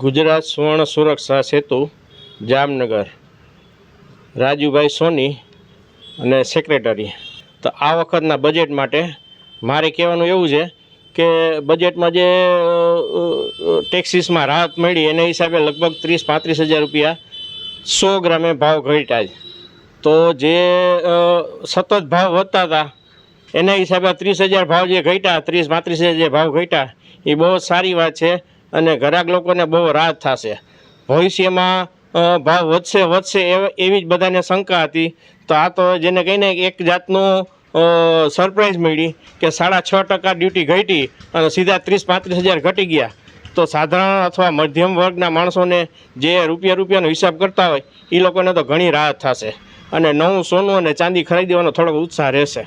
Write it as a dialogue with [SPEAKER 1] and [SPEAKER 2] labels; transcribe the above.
[SPEAKER 1] ગુજરાત સુવર્ણ સુરક્ષા સેતુ, જામનગર. રાજુભાઈ સોની અને સેક્રેટરી તો આ વખતના બજેટ માટે મારે કહેવાનું એવું છે કે બજેટમાં જે ટેક્સીસમાં રાહત મળી એના હિસાબે લગભગ ત્રીસ પાંત્રીસ હજાર રૂપિયા સો ગ્રામે ભાવ ઘટ્યા છે. તો જે સતત ભાવ વધતા હતા, એના હિસાબે ત્રીસ હજાર ભાવ જે ઘટ્યા, ત્રીસ પાંત્રીસ હજાર જે ભાવ ઘટ્યા, એ બહુ સારી વાત છે. અને ઘરાક લોકોને બહુ રાહત થશે. ભવિષ્યમાં ભાવ વધશે વધશે એવ- જ બધાને શંકા હતી. તો આ તો જેને કહીને એક જાતનું સરપ્રાઈઝ મળી કે સાડા છ ટકા ડ્યુટી ઘટી અને સીધા ત્રીસ પાંત્રીસ હજાર ઘટી ગયા. તો સાધારણ અથવા મધ્યમ વર્ગના માણસોને જે રૂપિયા રૂપિયાનો હિસાબ કરતા હોય એ લોકોને તો ઘણી રાહત થશે. અને નવું સોનું અને ચાંદી ખરીદવાનો થોડોક ઉત્સાહ રહેશે.